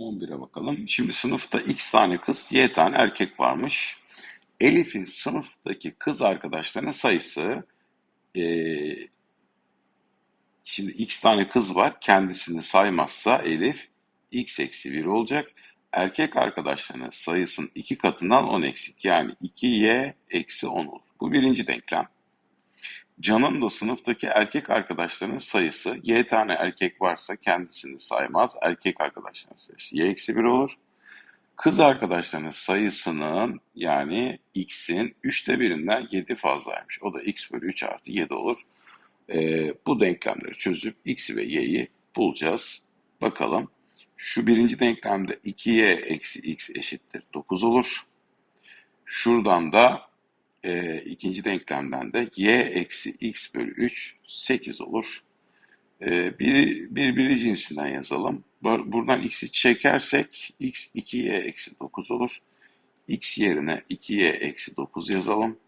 11'e bakalım. Şimdi sınıfta x tane kız, y tane erkek varmış. Elif'in sınıftaki kız arkadaşlarının sayısı eee, şimdi x tane kız var. Kendisini saymazsa Elif x eksi 1 olacak. Erkek arkadaşlarının sayısının iki katından 10 eksik. Yani 2y eksi 10 olur. Bu birinci denklem. Can'ın da sınıftaki erkek arkadaşlarının sayısı y tane erkek varsa kendisini saymaz. Erkek arkadaşlarının sayısı y eksi 1 olur. Kız arkadaşlarının sayısının yani x'in 3'te birinden 7 fazlaymış. O da x bölü 3 artı 7 olur. Ee, bu denklemleri çözüp x ve y'yi bulacağız. Bakalım. Şu birinci denklemde 2y eksi x eşittir 9 olur. Şuradan da e, ikinci denklemden de y eksi x bölü 3 8 olur. E, biri, birbiri cinsinden yazalım. Bu- Buradan x'i çekersek x 2y eksi 9 olur. x yerine 2y eksi 9 yazalım.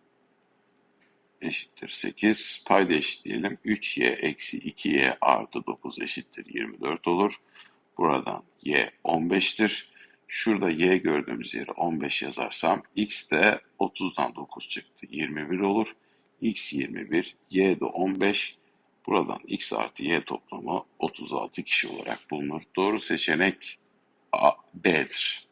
Eşittir 8. Payda eşitleyelim. 3y eksi 2y artı 9 eşittir 24 olur. Buradan y 15'tir. Şurada y gördüğümüz yere 15 yazarsam x de 30'dan 9 çıktı. 21 olur. x 21, y de 15. Buradan x artı y toplamı 36 kişi olarak bulunur. Doğru seçenek A, B'dir.